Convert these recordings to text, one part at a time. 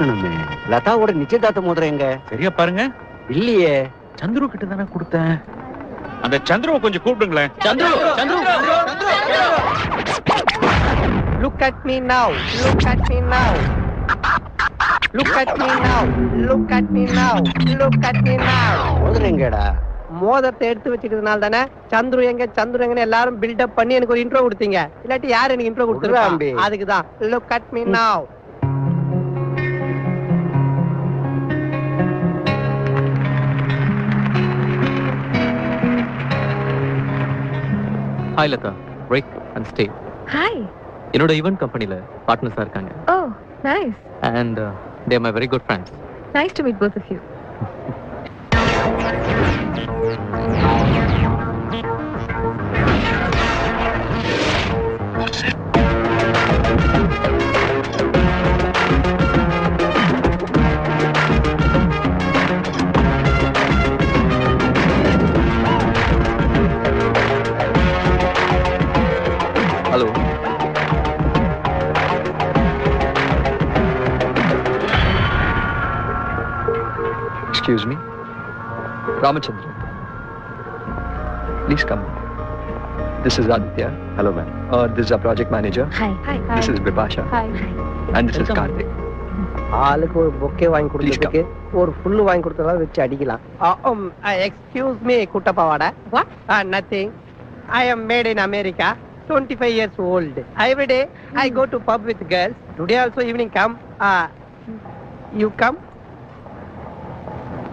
இருக்கணுமே லதாவோட நிச்சயதார்த்த மோதிரம் எங்க சரியா பாருங்க இல்லையே சந்துரு கிட்ட தானே கொடுத்தேன் அந்த சந்துருவை கொஞ்சம் கூப்பிடுங்களேன் Chandru Chandru Look at me now. Look at me now. Look at me now. Look at me now. Look at me now. மோதிரம் எங்கடா மோதிரத்தை எடுத்து வச்சுக்கிறதுனால தானே சந்துரு எங்க சந்துரு எங்கன்னு எல்லாரும் பில்டப் பண்ணி எனக்கு ஒரு இன்ட்ரோ கொடுத்தீங்க இல்லாட்டி யார் எனக்கு இன்ட்ரோ. கொடுத்துருக்கா அதுக்கு தான் look at me now hi Latha break and stay hi என்னோட ஈவென்ட் கம்பெனில பார்ட்னர்ஸா இருக்காங்க. ஓ nice and they my very good friends nice to meet both of you Ramachandran. Please come. This is Aditya. Hello ma'am Uh, this is our project manager. Hi hi This is Bipasha. Hi And this is Karthik. ஆளுக்கு ஒரு bouquet வாங்கி கொடுத்ததுக்கு ஒரு full வாங்கி கொடுத்ததா வச்சு அடிக்கலாம் excuse me குட்டப்பாவாடா What? Nothing I am made in America twenty five years old every day I go to pub with girls today also evening come you come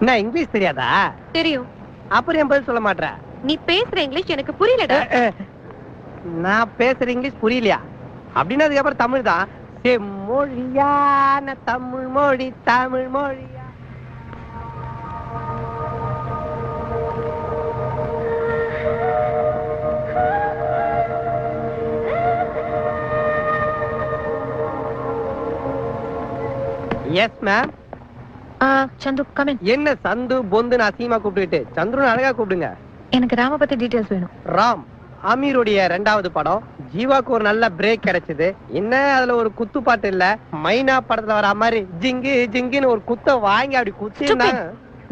என்ன இங்கிலீஷ் தெரியாதா? தெரியும். அப்புறம் என் பதில் சொல்ல மாட்டேற நீ பேசுற இங்கிலீஷ் எனக்கு புரியலடா. நான் பேசுற இங்கிலீஷ் புரியலையா? அப்படின்னா அதுக்கப்புறம் தமிழ் தான். செம்மொழியான தமிழ் மொழி தமிழ் மொழியா? Yes ma'am Sandhu come in என்ன சந்து பொந்துன்னு அசிங்கமா கூப்பிட்டுக்கிட்டு? சந்துருன்னு அழகா கூப்பிடுங்க. எனக்கு ராம பத்தி டீடைல்ஸ் வேணும். ராம் அமீருடைய ரெண்டாவது படம். ஜீவாக்கு ஒரு நல்ல பிரேக் கிடைச்சது. என்ன அதுல ஒரு குத்து பாட்டு இல்ல? மைனா படத்துல வர மாதிரி ஜிங்கு ஜிங்குன்னு ஒரு குத்த வாங்கி அப்படி குத்தினா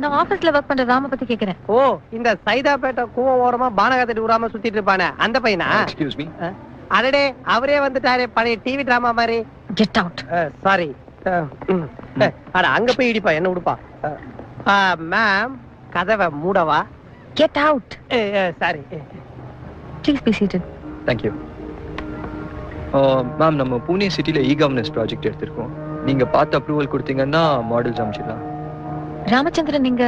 நான் ஆபீஸ்ல ஒர்க் பண்ற ராம பத்தி கேக்குறேன். ஓ இந்த சைதாப்பேட்டை கூவம் ஓரமா பானகத்தடி விடாம சுத்திட்டு இருப்பானே. அந்த பையனா. அடடே அவரே வந்துட்டாரே பழைய டிவி டிராமா மாதிரி. கெட் அவுட் சாரி அட அங்க போய் இடிப்பா என்ன விடுப்பா மேம் கதவை மூடவா? Get out sorry please be seated Thank you. Ma'am நம்ம பூனே சிட்டில இ கவர்னன்ஸ் ப்ராஜெக்ட் எடுத்திருக்கோம். நீங்க பார்த்து அப்ரூவல் கொடுத்தீங்கன்னா மாடல்ஸ் அமைச்சிடலாம். ராமச்சந்திரன் நீங்க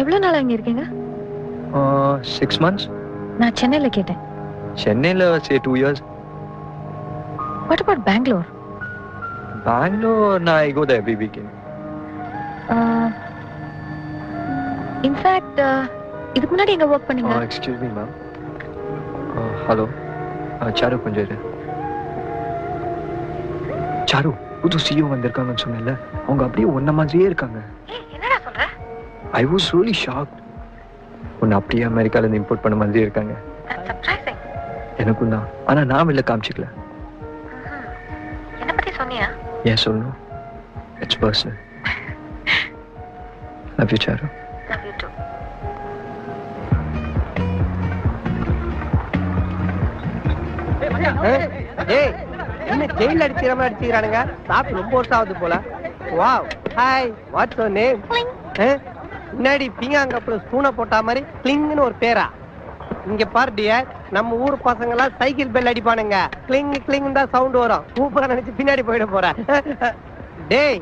எவ்வளவு நாளா இங்க இருக்கீங்க? சிக்ஸ் மந்த்ஸ் நான் சென்னையில கேட்டேன். சென்னையில் say two years what about Bangalore Bangalore நான் I go the every weekend in fact இதுக்கு முன்னாடி எங்க ஒர்க் பண்ணீங்க? Excuse me ma'am hello Charu கொஞ்சம் இரு சாரு புது சிஓ வந்திருக்காங்கன்னு சொன்னேன்ல. அவங்க அப்படியே ஒன்ன மாதிரியே இருக்காங்க. என்னடா சொல்ற? ஐ வாஸ் ரியலி ஷாக் உன்னை அப்படியே அமெரிக்கால இருந்து இம்போர்ட் பண்ண மாதிரியே இருக்காங்க. சர்ப்ரைசிங் எனக்கும் தான். ஆனா நான் வெளில காமிச்சிக்கல. ஏன் சொல்லணும் it's personal love you Charu love you too ஏய் இன்னும் ஜெயில அடிக்கிற மாதிரி அடிச்சுக்கிறானுங்க? சாப்பிட்டு ரொம்ப வருஷம் ஆகுது போல. Wow hi what's your name முன்னாடி பிங்காங்கப்புல ஸ்பூனை போட்டா மாதிரி கிளிங்னு ஒரு பேரா? இங்க பாரு டியர் நம்ம ஊர் பசங்க எல்லாம் சைக்கிள் பெல் அடிப்பானுங்க. கிளிங் கிளிங் தான் சவுண்ட் வரும். சூப்பரா நினைச்சு பின்னாடி போயிட போற. டேய்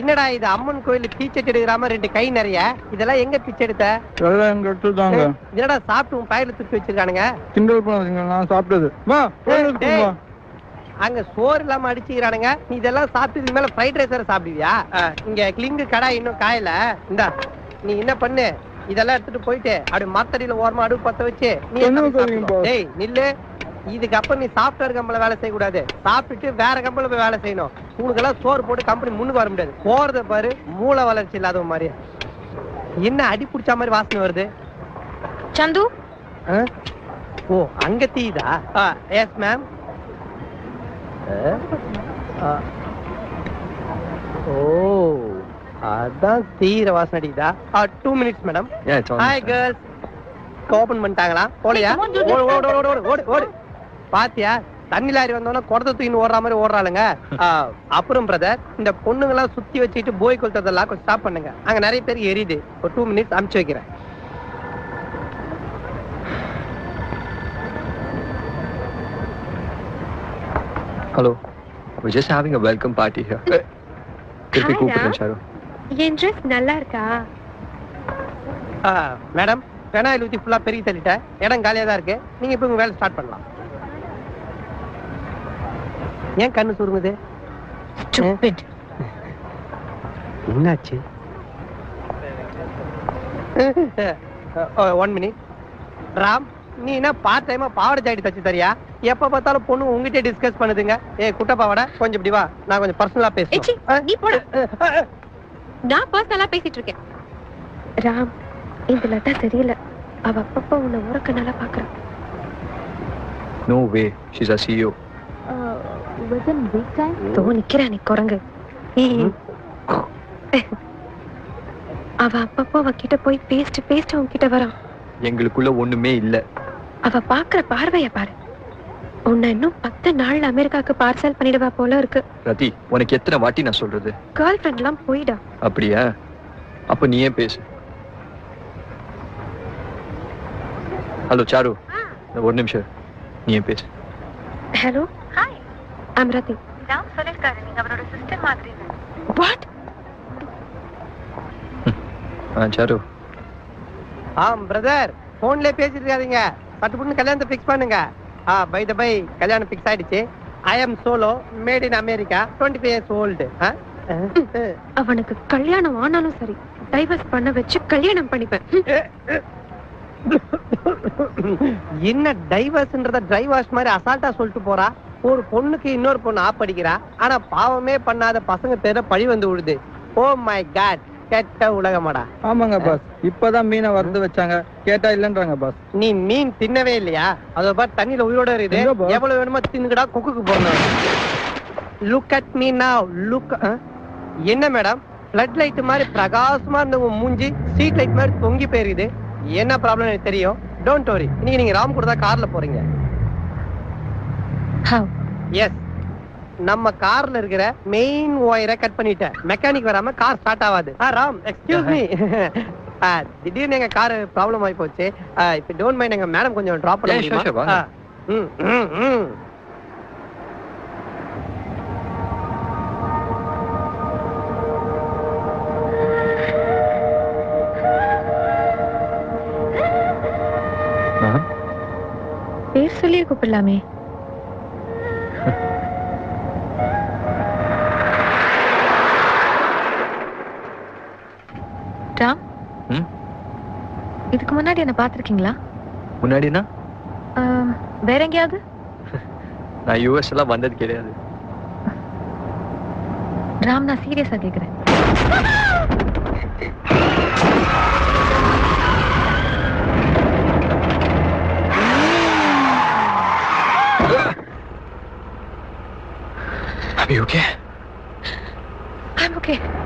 என்னடா இது? அம்மன் கோயில் பீச்செட் எடுக்கிற மாதிரி ரெண்டு கை நிறைய. இதெல்லாம் எங்க பிச்சை எடுத்த? எல்லாம் எங்க எடுத்துட்டாங்க. என்னடா சாப்பிட்டு உன் பயில தூக்கி வச்சிருக்கானுங்க? கிண்டல் பண்ணாதீங்க நான் சாப்பிட்டது. வா அங்க சோறு இல்லாம அடிச்சுக்கிறானுங்க. நீ இதெல்லாம் சாப்பிட்டு மேல ஃப்ரைட் ரைஸ் வேற சாப்பிடுவியா? இங்க கிளிங்கு கடை இன்னும் காயல. இந்தா நீ என்ன பண்ணு? இதெல்லாம் எடுத்துட்டு போயிட்டு அப்படி மரத்தடியில ஓரமா அடுப்பு பத்த வச்சு நீ என்ன? டேய் நில்லு. இதுக்கப்புறம் நீ சாஃப்ட்வேர் கம்பெனில வேலை செய்ய கூடாது சாப்பிட்டுட்டு வேற கம்பெனில போய் வேலை செய்யணும். உனக்கெல்லாம் சோறு போட்டு கம்பெனி முன்னுக்கு வர முடியாது. போறத பாரு மூளை வளர்ச்சி இல்லாத மாதிரி. என்ன அடி புடிச்ச மாதிரி வாசனை வருது? சந்து? ஓ அங்க தீதா? Yes ma'am oh. அதான் தீர வாசனை அடிக்குதா two minutes madam hi. Girls open பண்ணிட்டாங்களா? போலையா? ஓடு ஓடு ஓடு ஓடு ஓடு ஓடு. பாத்தியா? தண்ணி லாரி வந்தோன்னா குடத்தை தூக்கின்னு ஓடுற மாதிரி ஓடுறாளுங்க. அப்புறம் பிரதர் இந்த பொண்ணுங்க எல்லாம் சுத்தி வச்சுட்டு போய் கொளுத்ததெல்லாம் கொஞ்சம் ஸ்டாப் பண்ணுங்க. அங்க நிறைய பேர் எரியுது. ஒரு டூ மினிட்ஸ் அமுச்சு வைக்கிறேன். Hello. We're just having a welcome party here. திருப்பி கூப்பிடுறேன் Ram. என் ட்ரெஸ் நல்லா இருக்கா? மேடம் பெனாயில் ஊத்தி ஃபுல்லா பெருகி தள்ளிட்டேன் இடம் காலியா தான் இருக்கு. நீங்க இப்ப உங்க வேலை ஸ்டார்ட் பண்ணலாம். ஏன் கண்ணு சுருங்குது. என்னாச்சு? ஒன் மினிட் ராம் நீ என்ன பார்ட் டைமா பாவாடை ஜாக்கெட் தச்சு தரியா? எப்ப பார்த்தாலும் பொண்ணு உங்ககிட்ட டிஸ்கஸ் பண்ணுதுங்க. ஏ குட்ட பாவாடை கொஞ்சம் இப்படி வா. நான் கொஞ்சம் பர்சனலா பேசுறேன் நீ போடா. நான் பர்சனலா பேசிட்டு இருக்கேன் ராம் இந்த லதா சரியில்லை அவ அப்பப்ப உன்னை உறக்க நல்லா பாக்குறான் no way she's a CEO though நிக்கிறா நீ குரங்கு. அவ அப்பப்போ அவகிட்ட போய் பேசிட்டு பேசிட்டு உன்கிட்ட வரான். எங்களுக்குள்ள ஒண்ணுமே இல்ல. அவ பாக்குற பார்வைய பாரு. உன்னை இன்னும் பத்து நாள்ல அமெரிக்காக்கு பார்சல் பண்ணிடுவா போல இருக்கு. ரதி உனக்கு எத்தனை வாட்டி நான் சொல்றது? கேர்ள் ஃப்ரெண்ட் எல்லாம் போயிடா. அப்படியா? அப்ப நீயே பேசு. ஹலோ சாரு ஒரு நிமிஷம். நீயே பேசு. ஹலோ ஹாய் ஐம் ரதி ராம் சொல்லிருக்காரு. நீங்க அவரோட சிஸ்டர் மாதிரி. What ah Charu ah brother போன்ல பேசிட்டு இருக்காதீங்க. பட்டு புட்டு கல்யாணத்தை ஃபிக்ஸ் பண்ணுங்க. ஆ பை த பை கல்யாணம் ஃபிக்ஸ் ஆயிடுச்சு. I am solo made in America twenty five years old அவனுக்கு கல்யாணம் ஆனாலும் சரி டைவர்ஸ் பண்ண வச்சு கல்யாணம் பண்ணிப்பேன். என்ன டைவர்ஸ்ன்றத டிரைவர்ஸ் மாதிரி அசால்ட்டா சொல்லிட்டு போறா? ஒரு பொண்ணுக்கு இன்னொரு பொண்ணு ஆப் அடிக்கிறா. ஆனா பாவமே பண்ணாத பசங்க பேர பழி வந்து விடுது. ஓ மை காட் கெட்ட உலகமாடா. ஆமாங்க பாஸ் இப்பதான் மீனை வறுத்து வச்சாங்க. கேட்டா இல்லன்றாங்க பாஸ் நீ மீன் தின்னவே இல்லையா? அதோ பார் தண்ணியில உயிரோட இருக்குது? எவ்வளவு வேணுமோ தின்னுடா கொக்குக்கு போறேன் look at me now. Look என்ன மேடம் ஃப்ளட் லைட் மாதிரி பிரகாசமா இருந்த மூஞ்சி ஸ்ட்ரீட் லைட் மாதிரி தொங்கி போயிருக்குது. என்ன ப்ராப்ளம் எனக்கு தெரியும்? டோன்ட் வரி இன்னைக்கு நீங்க ராம் கூட தான் கார்ல போறீங்க? எஸ் நம்ம கார்ல இருக்கிற மெயின் ஒயரை கட் பண்ணிட்டேன். மெக்கானிக் வராம கார் ஸ்டார்ட் ஆகாது. ஆ ராம் எக்ஸ்கியூஸ் மீ திடீர்னு எங்க கார் ப்ராப்ளம் ஆகி போச்சு. இப்போ டோன்ட் மைண்ட் எங்க மேடம் கொஞ்சம் டிராப் பண்ண. முடியுமா? ம், ம், ம். ஆ பேர் சொல்லியே கூப்பிடலாமே. இதுக்கு முன்னாடி என்ன பார்த்திருக்கீங்களா? முன்னாடினா? வேற எங்கேயாவது? நான் யூஎஸ் எல்லாம் வந்தது கிடையாது. ராம் நான் சீரியஸா கேக்குறேன். அபி ஓகே ஐம் ஓகே ஆ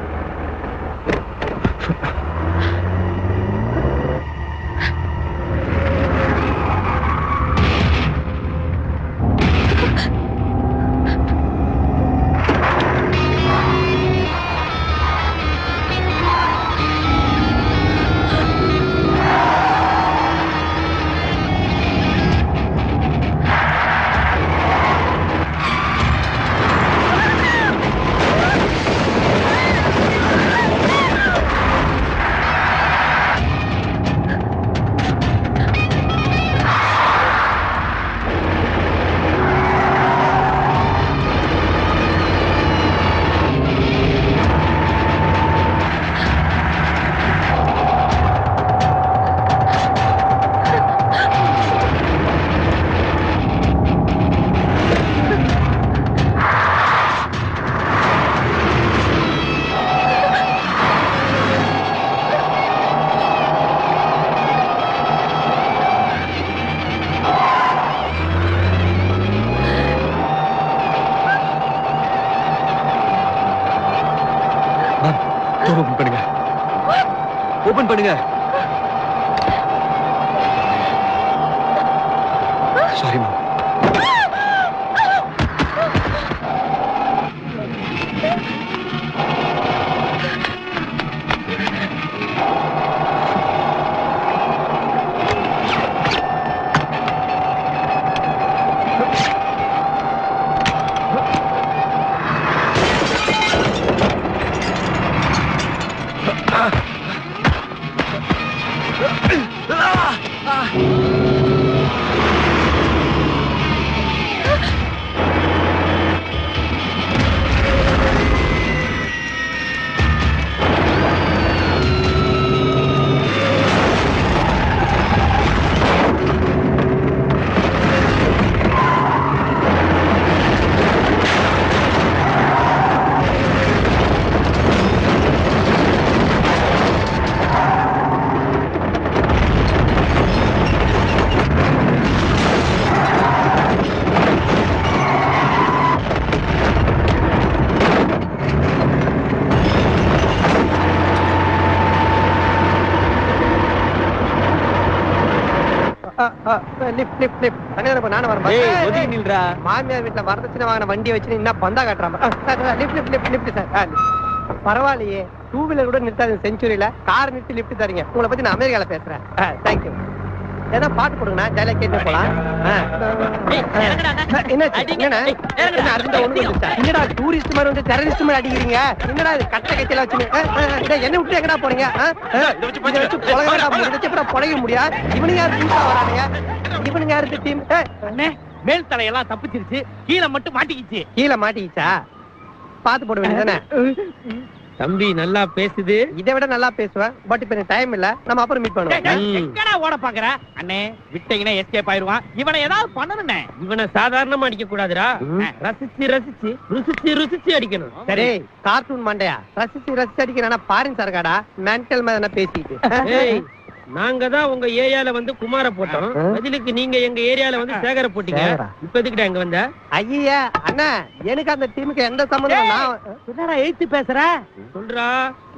நானும் வரேன். ஏய் ஏய், ஒதுங்கி ஏய். நில்றா. மாமியார் வீட்டுல வரதட்சணை வாங்கின வண்டியை வச்சு என்ன பந்தா காட்டுறாம. Lift lift lift lift sir ஆ, lift. பரவாயில்லையே. டூ வீலர் கூட நிறுத்தாது செஞ்சுரியில கார் நிறுத்தி லிஃப்ட் தரீங்க. உங்களை பத்தி நான் அமெரிக்கால பேசுறேன். தேங்க்யூ ஏதா பாட்டு போடுங்கண்ணா ஜாலியா கேட்டு போலாம்? என்னடா டூரிஸ்ட் மாதிரி வந்து டெரரிஸ்ட் மாதிரி அடிக்கிறீங்க? என்னடா கட்ட கட்டில வச்சு என்ன விட்டு எங்கடா போறீங்க வச்சு புலகடா அப்புறம் புலக முடியா? இவனுங்க வரானுங்க. இவனுங்க யாரு டீம் அண்ணே மேல் தலையெல்லாம் தப்பிச்சிருச்சு. கீழே மட்டும் மாட்டிக்கிச்சு. கீழே மாட்டிக்கிச்சா? பாத்து போட வேண்டியதானே தம்பி நல்லா பேசுது. இதை விட நல்லா பேசுவேன். பட் இப்ப டைம் இல்ல. நம்ம அப்புறம் மீட் பண்ணுவோம். ஓட பாக்குற? அண்ணே விட்டீங்கன்னா எஸ்கேப் ஆயிருவான். இவனை ஏதாவது பண்ணணும்னே. இவனை சாதாரணமா அடிக்க கூடாதுடா. ரசிச்சு ரசிச்சு ருசிச்சு ருசிச்சு அடிக்கணும். சரி கார்ட்டூன் மண்டையா? ரசிச்சு ரசிச்சு அடிக்கிறானா பாரின் சரகாடா மென்டல் மாதிரி பேசிட்டு. நாங்க தான் உங்க ஏரியால வந்து குமார போட்டோம். பதிலுக்கு நீங்க எங்க ஏரியால வந்து சேகர போட்டீங்க. இப்ப எதுக்குடா இங்க வந்த? ஐயா அண்ணா எனக்கு அந்த டீமுக்கு எந்த. நான் என்னடா எழுத்து பேசுற? சொல்றா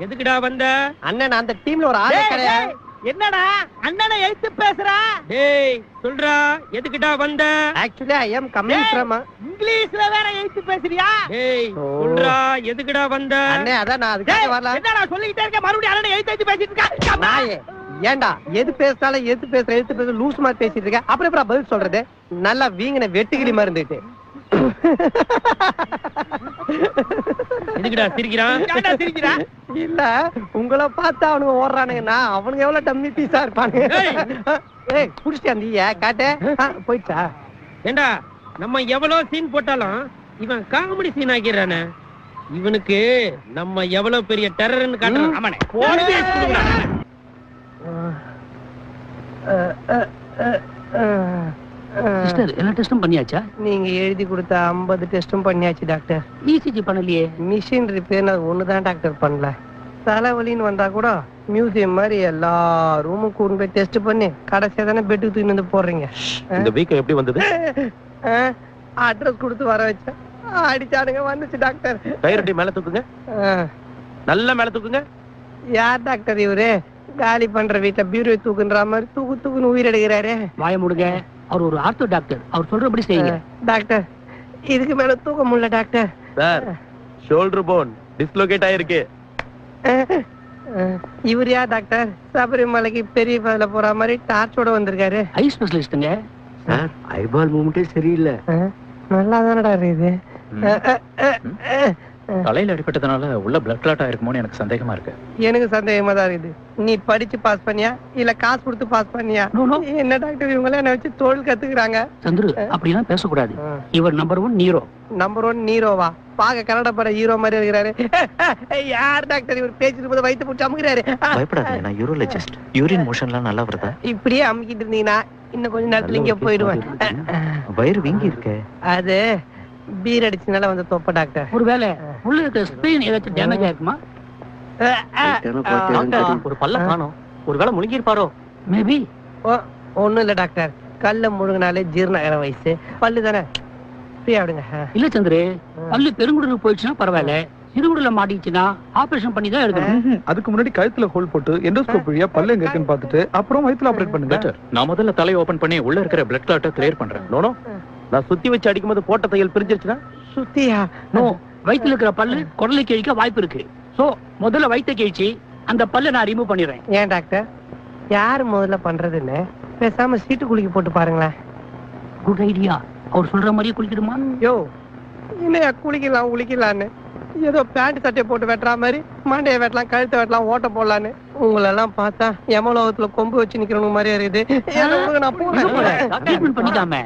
எதுக்குடா வந்த? அண்ணன் நான் அந்த டீம்ல ஒரு ஆளே கிடையாது. என்னடா? அண்ணனை எழுத்து பேசுற? டேய் சொல்றா எதுக்குடா வந்த? Actually I am coming from இங்கிலீஷ்ல வேற எழுத்து பேசுறியா? டேய் சொல்றா எதுக்குடா வந்த? அண்ணே அதான் நான் அதுக்காக வரல. என்னடா சொல்லிக்கிட்டே இருக்க? மறுபடியும் அண்ணனை எழுத்து எழுத்து பேசிட்டு இருக்க? நாயே ஏன்டா? எது பேசினாலும் எது பேசுற எது பேசுற லூஸ் மாதிரி பேசிட்டு இருக்க. அப்புறம் எப்படா பதில் சொல்றது? நல்லா வீங்கின வெட்டுக்கிளி மருந்துட்டு எதுக்குடா சிரிக்கிறான் ஏன்டா சிரிக்கிறா? இல்ல உங்களை பார்த்தா அவனுங்க ஓடுறானுங்கன்னா அவனுங்க எவ்வளவு டம்மி பீஸா இருப்பானுங்க. ஏய். ஏய் அந்த காட்டு. ஆ, போயிடுச்சா? ஏண்டா நம்ம எவ்வளவு சீன் போட்டாலும் இவன் காமெடி சீன் ஆக்கிறானே இவனுக்கு நம்ம எவ்வளவு பெரிய டெரர்னு காட்டுறோம் ஆமாண்ணே போடுவே கொடுங்கடா. சிஸ்டர் எல்லா டெஸ்டும் பண்ணியாச்சா? நீங்க எழுதி கொடுத்த 50 டெஸ்டும் பண்ணியாச்சு டாக்டர். இசிஜி பண்ணலையே? மிஷின் ரிப்பேர் அது ஒண்ணுதான் டாக்டர் பண்ணல. தலைவலின்னு வந்தா கூட மியூசியம் மாதிரி எல்லா ரூமும் கூண்டு போய் டெஸ்ட் பண்ணி கடைசியா தானே பெட்டுக்கு தூக்கி வந்து போடுறீங்க. இந்த வீக்கம் எப்படி வந்தது? அட்ரஸ் கொடுத்து வர வச்சேன். அடிச்சானுங்க வந்துச்சு டாக்டர். கைரட்டி மேல தூக்குங்க. நல்லா மேல தூக்குங்க. யார் டாக்டர் இவரு? காலி பண்ற வீட்டுல பீரோ தூக்குன்ற மாதிரி தூக்கு தூக்குன்னு உயிர் எடுக்கிறாரு வாய முடுங்க. அவர் ஒரு ஆர்த்தோ டாக்டர். அவர் சொல்றபடி செய்யுங்க. டாக்டர் இதுக்கு மேல தூக்க முடியல doctor. Sir shoulder bone dislocate ஆயிருக்கு. இவர் யார் டாக்டர்? சபரிமலைக்கு பெரிய பதில போற மாதிரி டார்ச்சோட வந்திருக்காரு. ஐ ஸ்பெஷலிஸ்ட்டுங்க சார் ஐபால் மூமெண்டே சரியில்லை. நல்லா தானடா இருக்குது. தலையில அடிபட்டதுனால உள்ள பிளட் கிளாட் ஆயிருக்குமோன்னு எனக்கு சந்தேகமா இருக்கு. எனக்கு சந்தேகமா தான் இருக்குது. நீ படிச்சு பாஸ் பண்ணியா? இல்ல காசு கொடுத்து பாஸ் பண்ணியா. என்ன டாக்டர் இவங்க என்ன வச்சு தொழில் கத்துக்கிறாங்க? சந்துரு அப்படிலாம் பேசக்கூடாது. இவர் number one hero number one நீரோவா பாக்க கன்னட பட ஹீரோ மாதிரி இருக்கிறாரு. யார் டாக்டர் இவர் பேசிட்டு போது வயித்து பிடிச்சி அமுக்கிறாரு பயப்படாதீங்க நான் யூரோலஜிஸ்ட் யூரின் மோஷன்லாம் நல்லா வருதா? இப்படியே அமுக்கிட்டு இருந்தீங்கன்னா இன்னும் கொஞ்ச நேரத்துல இங்க போயிடுவேன். வயிறு வீங்கி இருக்கே. அது பீர் அடிச்சனால வந்து தொப்ப டாக்டர். ஒருவேளை உள்ள இருக்க ஸ்பெயின் ஏதாச்சும் டேமேஜ் ஆயிருக்குமா? ஒரு பல்ல காணோம். ஒருவேளை முழுங்கிருப்பாரோ மேபி ஒண்ணும் இல்ல டாக்டர். கல்ல முழுங்கினாலே ஜீரண வயசு. பல்லு தானே? ஃப்ரீயா விடுங்க. இல்ல சந்திரு பல்லு பெருங்குடலுக்கு போயிடுச்சுன்னா பரவாயில்ல. சிறுகுடல மாட்டிச்சுன்னா ஆபரேஷன் பண்ணி தான் எடுக்கணும். அதுக்கு முன்னாடி கழுத்துல ஹோல் போட்டு எண்டோஸ்கோப் வழியா பல்லு எங்க இருக்குன்னு பார்த்துட்டு அப்புறம் வயித்துல ஆபரேட் பண்ணுங்க. நான் முதல்ல தலையை ஓபன் பண்ணி உள்ள இருக்கிற பிளட் கிளாட்டை கிளியர் பண்றேன். நோனோ நான் சுத்தி வச்சு அடிக்கும்போது போட்ட தையல் பிரிஞ்சிருச்சுன்னா? சுத்தியா? நோ வயித்துல இருக்கிற பல்லு குடலை கிழிக்க வாய்ப்பு இருக்கு. சோ முதல்ல வயித்தை கிழிச்சு அந்த பல்லை நான் ரிமூவ் பண்ணிடுறேன். ஏன் டாக்டர்? யாரு முதல்ல பண்றதுன்னு? பேசாம சீட்டு குலுக்கி போட்டு பாருங்களேன். குட் ஐடியா அவர் சொல்ற மாதிரியே குளிக்கணுமா யோ என்னையா குளிக்கலாம் குளிக்கலான்னு ஏதோ பேண்ட் சட்டையை போட்டு வெட்டுற மாதிரி மண்டையை வெட்டலாம் கழுத்தை வெட்டலாம் ஓட்ட போடலான்னு. உங்களெல்லாம் பார்த்தா யமலோகத்துல கொம்பு வச்சு நிக்கிறவங்க மாதிரியே இருக்குது. நான் ட்ரீட்மெண்ட் பண்ணிக்காம.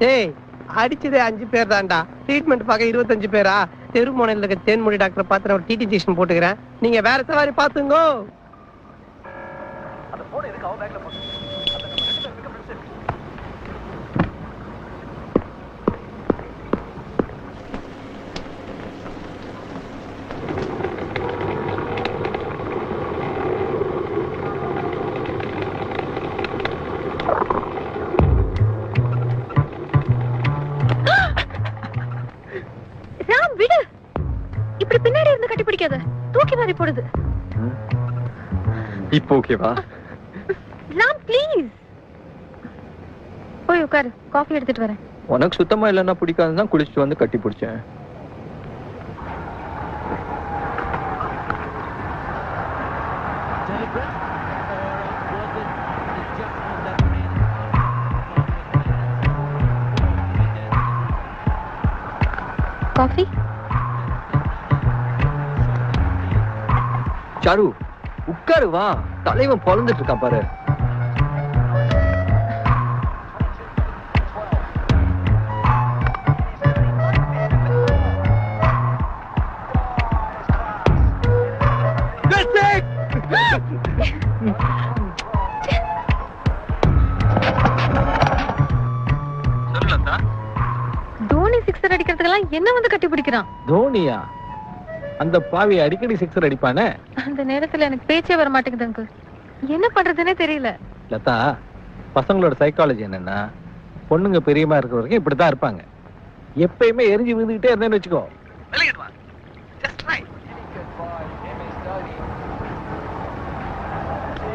ஏய் அடிச்சதே அஞ்சு பேர் தான்டா. ட்ரீட்மெண்ட் பார்க்க இருபத்தஞ்சு பேரா? தெருமோனையில் இருக்க தேன்மொழி டாக்டர் பார்த்து நான் ஒரு டிடி ஜெக்ஷன் போட்டுக்கிறேன். நீங்க வேற சவாரி பாத்துங்கோ தூக்கி வாரி போடுது. இப்போ ஓகேவா ராம் ப்ளீஸ் போய் உட்காரு. காஃபி எடுத்துட்டு வரேன். உனக்கு சுத்தமா இல்லைன்னா பிடிக்காதுன்னா குளிச்சுட்டு வந்து கட்டி பிடிச்சேன். சாரு உட்காரு வா. தலைவன் பொழந்துட்டு இருக்கான் பாரு. தோனி சிக்ஸர் அடிக்கிறதுக்கெல்லாம் என்ன வந்து கட்டி பிடிக்கிறான்? தோனியா? அந்த பாவி அடிக்கடி சிக்ஸர் அடிப்பானே? அந்த நேரத்துல எனக்கு பேச்சே வர மாட்டேங்குது அங்கிள் என்ன பண்றதுன்னே தெரியல லதா பசங்களோட சைக்காலஜி என்னன்னா பொண்ணுங்க பெரியமா இருக்கிற வரைக்கும் இப்படித்தான் இருப்பாங்க எப்பயுமே எரிஞ்சு விழுந்துகிட்டே இருந்தேன்னு வச்சுக்கோ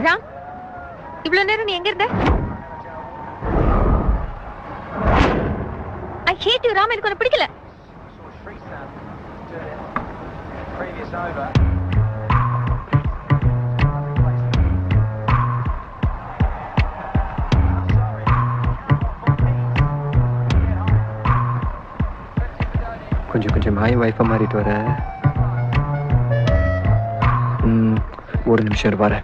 ராம் இவ்வளவு நேரம் நீ எங்க இருந்த ஐ ஹேட் யூ ராம் எனக்கு உன்னை பிடிக்கல கொஞ்சம் கொஞ்சம் என் வைஃபா மாறிட்டு வர. ஒரு நிமிஷம் வரேன்.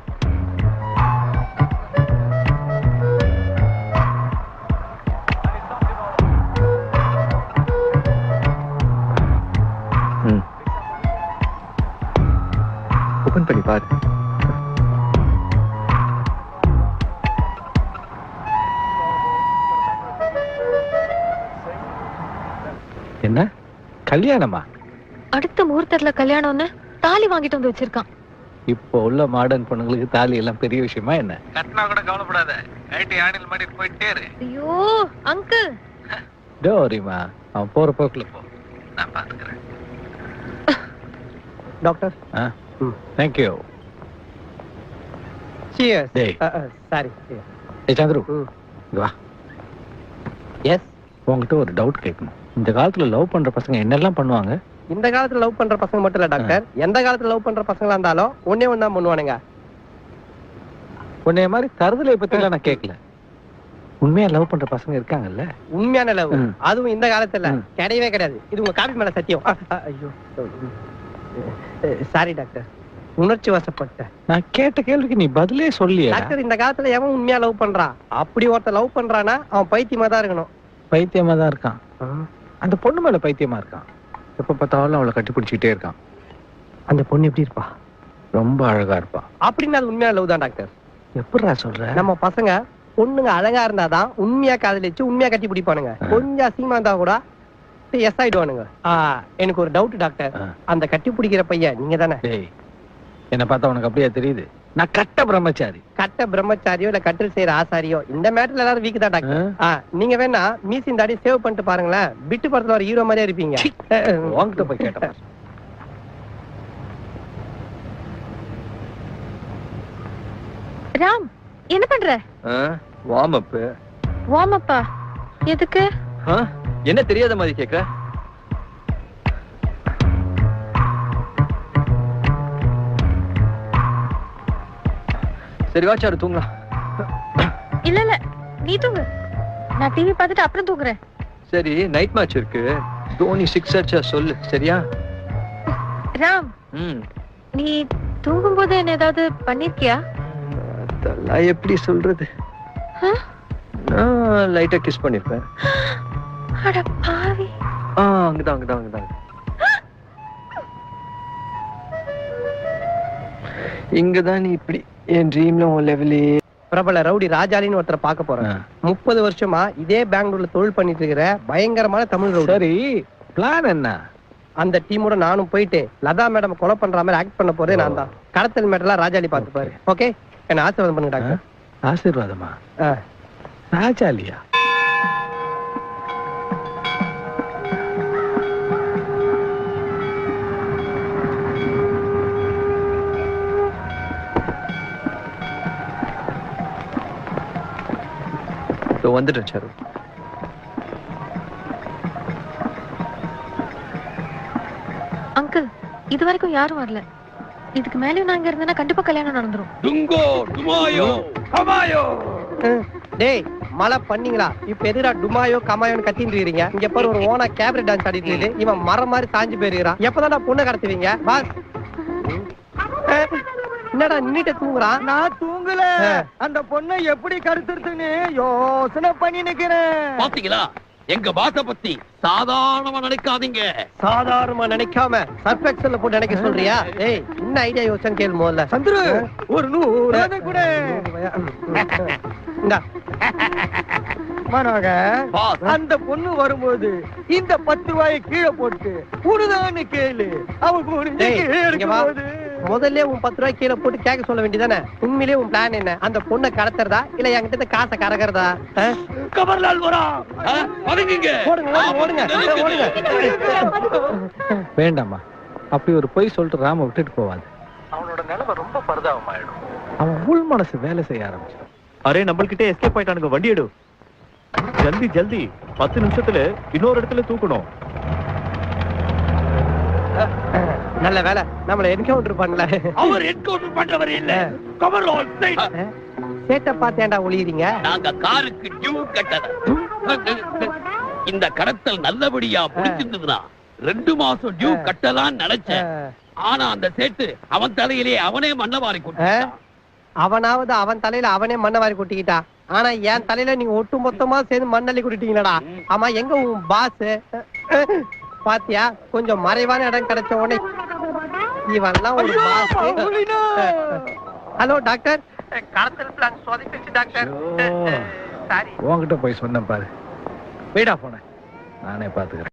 ஓப்பன் ஓபன் பண்ணி பாரு. கல்யாணமா? அடுத்த முகூர்த்தத்துல கல்யாணம்னு தாலி வாங்கிட்டு வந்து வச்சிருக்கான். இப்போ உள்ள மாடர்ன் பொண்ணுங்களுக்கு தாலி எல்லாம் பெரிய விஷயமா என்ன? கட்டினா கூட கவலைப்படாத. ஐடி ஆணில் மாட்டிட்டு போயிட்டே இரு ஐயோ அங்கிள் டோரிமா அவன் போற போக்குல போ. நான் பாத்துக்கிறேன் டாக்டர். தேங்க்யூ சியர்ஸ் டேய். சாரி ஏ சந்துரு. வா. எஸ் உங்ககிட்ட ஒரு டவுட் கேட்கணும். இந்த காலத்துல லவ் பண்ற பசங்க என்னெல்லாம் பண்ணுவாங்க? இந்த காலத்துல லவ் பண்ற பசங்க மட்டும் இல்ல டாக்டர். எந்த காலத்துல லவ் பண்ற பசங்களா இருந்தாலும் ஒண்ணு தான் பண்ணுவானுங்க. உன்னைய மாதிரி தருதலை பத்தி நான் கேட்கல உண்மையா லவ் பண்ற பசங்க இருக்காங்கல்ல? உண்மையான லவ். அதுவும் இந்த காலத்துல. கிடையவே கிடையாது. இது உங்க காப்பி மேல சத்தியம். ஐயோ. Sorry doctor. உணர்ச்சி வசப்பட்டேன் நான் கேட்ட கேள்விக்கு நீ பதிலே சொல்லியா டாக்டர் இந்த காலத்துல எவன் உண்மையா லவ் பண்றான்? அப்படி ஒருத்தன் லவ் பண்றானா அவன் பைத்தியமா தான் இருக்கணும். பைத்தியமா தான் இருக்கான். அந்த பொண்ணு மேல பைத்தியமா இருக்கான். எப்ப பார்த்தாலும் அவளை கட்டி பிடிச்சிக்கிட்டே இருக்கான். அந்த பொண்ணு எப்படி இருப்பா? ரொம்ப அழகா இருப்பா. அப்படின்னு அது உண்மையான லவ் தான் டாக்டர்? எப்படிடா சொல்ற? நம்ம பசங்க பொண்ணுங்க அழகா இருந்தாதான் உண்மையா காதலிச்சு உண்மையா கட்டி பிடிப்பானுங்க. கொஞ்சம் அசிங்கமா இருந்தா கூட எஸ் ஆயிடுவானுங்க. ஆ, எனக்கு ஒரு டவுட் டாக்டர். அந்த கட்டி பிடிக்கிற பையன் நீங்க தானே என்ன பார்த்தா உனக்கு அப்படியே தெரியுது. நான் கட்ட பிரம்மச்சாரி. கட்ட பிரம்மச்சாரியோ இல்ல கட்டில் செய்யற ஆசாரியோ? இந்த மேட்டர்ல எல்லாரும் வீக் தான் டாக்டர் நீங்க வேணா மீசின் தாடி சேவ் பண்ணிட்டு பாருங்களேன். பிட்டு படத்துல ஒரு ஹீரோ மாதிரியே இருப்பீங்க. வாங்கிட்டு போய் கேட்டேன் ராம் என்ன பண்ற? வார்ம் அப் வார்ம் அப்பா எதுக்கு? என்ன தெரியாத மாதிரி கேக்குற? சரி வா சாரு தூங்கலாம் இல்ல இல்ல நீ தூங்கு. நான் டிவி பார்த்துட்டு அப்புறம் தூங்குறேன். சரி நைட் மேட்ச் இருக்கு. தோனி சிக்ஸ் அடிச்சா சொல்லு சரியா? ராம் ம். நீ தூங்கும்போது என்ன ஏதாவது பண்ணிருக்கியா? அதெல்லாம் எப்படி சொல்றது? நான் லைட்டா கிஸ் பண்ணிருப்பேன். அட பாவி. ஆ அங்கதான் அங்கதான் அங்கதான். இங்கதான் நீ இப்படி என் ட்ரீம்ல உன் லெவலே பிரபல ரவுடி ராஜாலின்னு ஒருத்தரை பார்க்க போறேன். முப்பது வருஷமா இதே பெங்களூர்ல தொழில் பண்ணிட்டு இருக்கிற பயங்கரமான தமிழ் ரவுடி. சரி பிளான் என்ன? அந்த டீமோட நானும் போயிட்டு லதா மேடம் கொலை பண்ற மாதிரி ஆக்ட் பண்ண போறதே நான் தான். கடத்தல் மேட்டர்லாம் ராஜாலி பார்த்துப்பாரு. ஓகே. என்ன ஆசீர்வாதம் பண்ணுங்க டாக்டர். ஆசீர்வாதமா. ராஜாலியா இதோ வந்துட்டேன் சாரு. அங்கிள் இது வரைக்கும் யாரும் வரல. இதுக்கு மேலயும் நான் இங்க இருந்தேன்னா கண்டிப்பா கல்யாணம் நடந்துரும். டுங்கோ டுமாயோ. கமாயோ டேய் மழை பண்ணீங்களா? இப்ப எதுடா டுமாயோ கமாயோன்னு இருக்கீங்க இங்க பாரு ஒரு ஓனா கேபரே டான்ஸ் ஆடிட்டு இவன் மரம் மாதிரி சாஞ்சு போயிருக்கிறான். எப்பதான் பொண்ணு கடத்துவீங்க? பாஸ். என்னடா நின்னுட்டு தூங்குறான் நான் தூங்கல. அந்த பொண்ணை எப்படி கடத்துறதுன்னு யோசனை பண்ணி நிக்கிறேன். பாத்தீங்களா? எங்க பாச பத்தி சாதாரணமா நினைக்காதீங்க. சாதாரணமா நினைக்காம சர்ஃபெக்சல்ல போட்டு நினைக்க சொல்றியா? டேய் என்ன ஐடியா யோசனை கேளு முதல்ல சந்துரு ஒரு நூறு கூட. மனோக அந்த பொண்ணு வரும்போது இந்த பத்து ரூபாயை கீழே போட்டு உடுதான்னு கேளு. அவ முதல்ல உன் பத்து ரூபாய் கீழே போட்டு கேட்க சொல்ல வேண்டியதானே உண்மையிலேயே உன் பிளான் என்ன? அந்த பொண்ணை கடத்துறதா? இல்ல என்கிட்ட இருந்து காசை கறக்குறதா? அஹ்? கமர்லால் வரா பதுங்குங்க ஓடுங்க ஓடுங்க ஓடுங்க ஓடுங்க வேண்டாம்மா. அப்படி ஒரு பொய் சொல்லிட்டு ராம விட்டுட்டு போவாது. அவனோட நிலைமை ரொம்ப பரிதாபமாயிடும். அவன் உள் மனசு வேலை செய்ய ஆரம்பிச்சிடும். அரே நம்மள்கிட்ட எஸ்கேப் ஆயிட்டானுங்க. வண்டி எடு. ஜல்தி ஜல்தி. பத்து நிமிஷத்துல இன்னொரு இடத்துல தூக்கணும். நல்ல வேலை. நம்மள என்கவுண்டர் பண்ணல. அவர் என்கவுண்டர் பண்றவர் இல்ல. கமர்லால் சைடு சேட்டை பார்த்து ஏன்டா ஒளியுறீங்க? நாங்க காருக்கு டியூ கட்டத இந்த கடத்தல் நல்லபடியா பிடிச்சிருந்ததுன்னா ரெண்டு மாசம் டியூ கட்டலாம்னு நினைச்சேன். ஆனா அந்த சேட்டு அவன் தலையிலே அவனே மண்ணவாரி கொட்டிட்டான். அவனாவது அவன் தலையில அவனே மண்ணை வாரி கொட்டிக்கிட்டான் ஆனா என் தலையில நீங்க ஒட்டு மொத்தமா சேர்ந்து மண்ணள்ளி கொட்டிட்டீங்களடா. ஆமா எங்க உன் பாஸ் பாத்தியா? கொஞ்சம் மறைவான இடம் கிடைச்ச உடனே இவன்லாம் ஒரு ஹலோ டாக்டர். கடத்தல் பிளான் சொதப்பிச்சு டாக்டர். சாரி. உன்கிட்ட போய் சொன்னேன் பாரு. வீடா போன நானே பாத்துக்கிறேன்